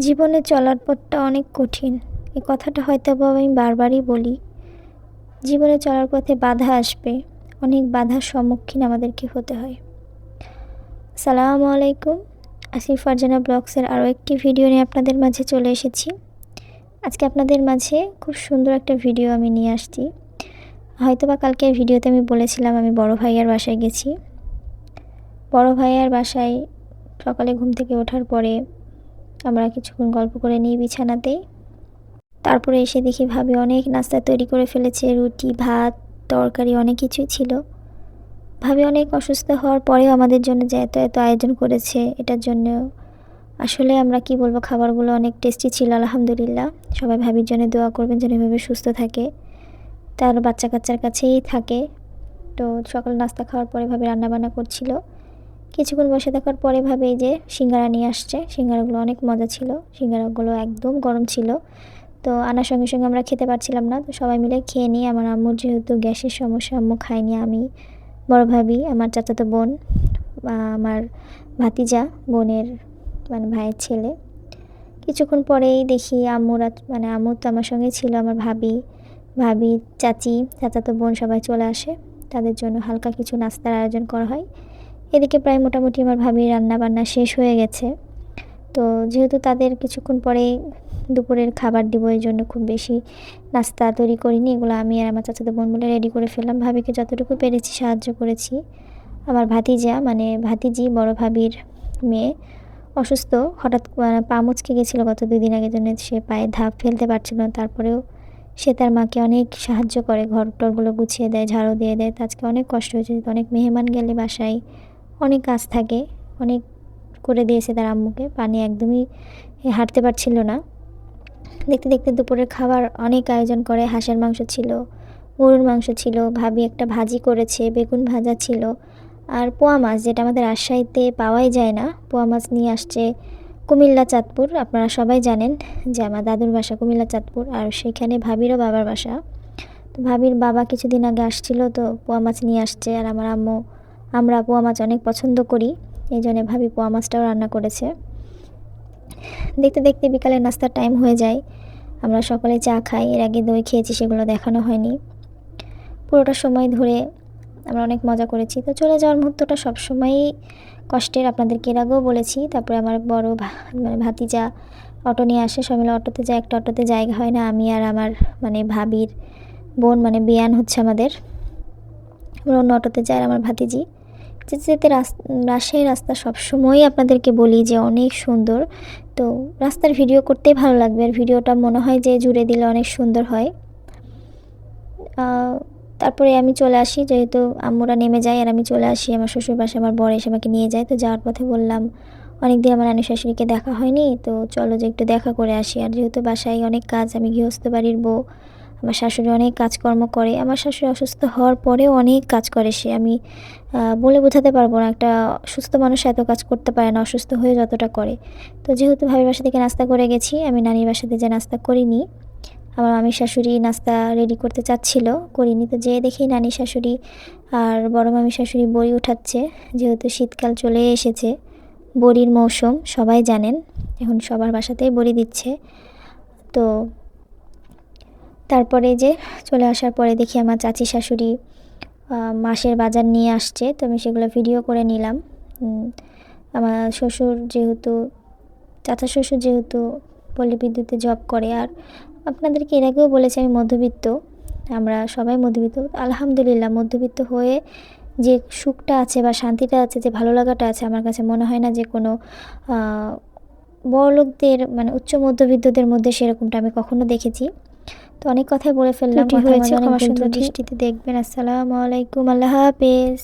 জীবনে চলার পথটা অনেক কঠিন। এই কথাটা হয়তো আমি বারবারই বলি। জীবনে চলার পথে বাধা আসবে। অনেক বাধার সম্মুখীন আমাদেরকে হতে হয়। সালামু আলাইকুম। আসিফ ফারজানা ব্লগসের আরও একটি ভিডিও নিয়ে আপনাদের মাঝে চলে এসেছি। আজকে আপনাদের মাঝে খুব সুন্দর একটা ভিডিও আমি নিয়ে আসছি। হয়তো বা কালকে ভিডিওতে আমি বলেছিলাম আমি বড় ভাইয়ার বাসায় গেছি। বড় ভাইয়ার বাসায় সকালে ঘুম থেকে ওঠার পরে আমরা কিছুক্ষণ গল্প করে নিই বিছানাতেই। তারপরে এসে দেখি ভাবি অনেক নাস্তা তৈরি করে ফেলেছে, রুটি, ভাত, তরকারি অনেক কিছুই ছিল। ভাবি অনেক অসুস্থ হওয়ার পরেও আমাদের জন্য যে এত এত আয়োজন করেছে, এটার জন্য আসলে আমরা কি বলব, খাবারগুলো অনেক টেস্টি ছিল, আলহামদুলিল্লাহ। সবাই ভাবির জন্য দোয়া করবেন যেন এভাবে সুস্থ থাকে। তার বাচ্চা কাচ্চার কাছেই থাকে। তো সকাল নাস্তা খাওয়ার পরে ভাবে রান্নাবান্না করছিল। কিছুক্ষণ বসে থাকার পরে ভাবে যে সিঙ্গারা নিয়ে আসছে। সিঙ্গারাগুলো অনেক মজা ছিল। সিঙ্গারাগুলো একদম গরম ছিল। তো আনার সঙ্গে সঙ্গে আমরা খেতে পারছিলাম না। তো সবাই মিলে খেয়ে নিই আমার আম্মুর যেহেতু গ্যাসের সমস্যা, আম্মু খায়নি আমি। বড় ভাবি, আমার চাচাতো বোন আমার ভাতিজা, বোনের মানে ভাইয়ের ছেলে। কিছুক্ষণ পরেই দেখি আম্মুরা মানে আম্মু তো আমার সঙ্গে ছিল, আমার ভাবি ভাবি, চাচি, চাচাতো বোন সবাই চলে আসে। তাদের জন্য হালকা কিছু নাস্তার আয়োজন করা হয়। এদিকে প্রায় মোটামুটি আমার ভাবি রান্না বান্না শেষ হয়ে গেছে। তো যেহেতু তাদের কিছুক্ষণ পরে দুপুরের খাবার দিব, এই জন্য খুব বেশি নাস্তা তৈরি করিনি। এগুলো আমি আর আমার চাচাদের বোন মিলে রেডি করে ফেললাম। ভাবিকে যতটুকু পেরেছি সাহায্য করেছি। আমার ভাতিজা মানে ভাতিজি, বড় ভাবির মেয়ে, অসুস্থ। হঠাৎ পা মুচকে গেছিল গত দুই দিন আগের জন্য। সে পায়ে ধাপ ফেলতে পারছিল না। তারপরেও সে তার মাকে অনেক সাহায্য করে। ঘর টরগুলো গুছিয়ে দেয়, ঝাড়ু দিয়ে দেয়। আজকে অনেক কষ্ট হয়েছে। অনেক মেহমান গেলে বাসায় অনেক কাজ থাকে, অনেক করে দিয়েছে তার আম্মুকে, পানি একদমই হাঁটতে পারছিল না। দেখতে দেখতে দুপুরের খাবার অনেক আয়োজন করে, হাঁসের মাংস ছিল গরুর মাংস ছিল, ভাবি একটা ভাজি করেছে, বেগুন ভাজা ছিল। আর পোয়া মাছ যেটা আমাদের রাজশাহীতে পাওয়াই যায় না, পোয়া মাছ নিয়ে আসছে কুমিল্লা চাঁদপুর। আপনারা সবাই জানেন যে আমার দাদুর বাসা কুমিল্লা চাঁদপুর, আর সেখানে ভাবিরও বাবার বাসা। তো ভাবির বাবা কিছুদিন আগে আসছিল, তো পোয়া মাছ নিয়ে আসছে, আর আমার আম্মু আমরা পোয়া মাছ অনেক পছন্দ করি, এই জন্য ভাবি পোয়া মাছটাও রান্না করেছে। দেখতে দেখতে বিকালে নাস্তার টাইম হয়ে যায়, আমরা সকালে চা খাই, এর আগে দই খেয়েছি, সেগুলো দেখানো হয়নি। পুরোটা সময় ধরে আমরা অনেক মজা করেছি। তো চলে যাওয়ার মুহূর্তটা সবসময়ই কষ্টের, আপনাদেরকে এর আগেও বলেছি। তারপরে আমার বড় মানে ভাতিজা অটো নিয়ে আসে সব মিলে অটোতে যায়, একটা অটোতে জায়গা হয় না, আমি আর আমার মানে ভাবির বোন মানে বিয়ান হচ্ছে আমাদের। আমরা অন্য অটোতে যাই আমার ভাতিজি। যেতে যেতে রাজশাহীর রাস্তা সবসময়ই আপনাদেরকে বলি যে অনেক সুন্দর। তো রাস্তার ভিডিও করতেই ভালো লাগবে আর ভিডিওটা মনে হয় যে জুড়ে দিলে অনেক সুন্দর হয়। তারপরে আমি চলে আসি, যেহেতু আম্মুরা নেমে যায় আর আমি চলে আসি, আমার শ্বশুর বাসায় আমার বর এসে আমাকে নিয়ে যায়। তো যাওয়ার পথে বললাম অনেক দিন আমার নানি শাশুড়িকে দেখা হয়নি, তো চলো যে একটু দেখা করে আসি। আর যেহেতু বাসায় অনেক কাজ, আমি গৃহস্থ বাড়ির বউ আমার শাশুড়ি অনেক কাজকর্ম করে, আমার শাশুড়ি অসুস্থ হওয়ার পরেও অনেক কাজ করে সে। আমি বলে বোঝাতে পারব না, একটা সুস্থ মানুষ এত কাজ করতে পারে না, অসুস্থ হয়ে যতটা করে। তো যেহেতু ভাবির বাসা থেকে নাস্তা করে গেছি, আমি নানির বাসাতে যে নাস্তা করিনি, আমার মামির শাশুড়ি নাস্তা রেডি করতে চাচ্ছিল, করিনি। তো যেয়ে দেখি নানি শাশুড়ি আর বড় মামির শাশুড়ি বড়ি উঠাচ্ছে, যেহেতু শীতকাল চলে এসেছে, বড়ির মৌসুম, সবাই জানেন, এখন সবার বাসাতেই বড়ি দিচ্ছে। তো তারপরে যে চলে আসার পরে দেখি আমার চাচি শাশুড়ি মাসের বাজার নিয়ে আসছে, তো আমি সেগুলো ভিডিও করে নিলাম। আমার শ্বশুর যেহেতু চাচা শ্বশুর যেহেতু পল্লী বিদ্যুতে জব করে, আর আপনাদেরকে এর আগেও বলেছি আমি মধ্যবিত্ত, আমরা সবাই মধ্যবিত্ত, আলহামদুলিল্লাহ মধ্যবিত্ত হয়ে যে সুখটা আছে বা শান্তিটা আছে, যে ভালো লাগাটা আছে, আমার কাছে মনে হয় না যে কোনো বড়লোকদের মানে উচ্চ মধ্যবিত্তদের মধ্যে সেরকমটা আমি কখনো দেখেছি। তো অনেক কথাই বলে ফেললাম হয়েছে আমার সুন্দর দৃষ্টিতে দেখবেন। আসসালামু আলাইকুম আল্লাহ হাফেজ।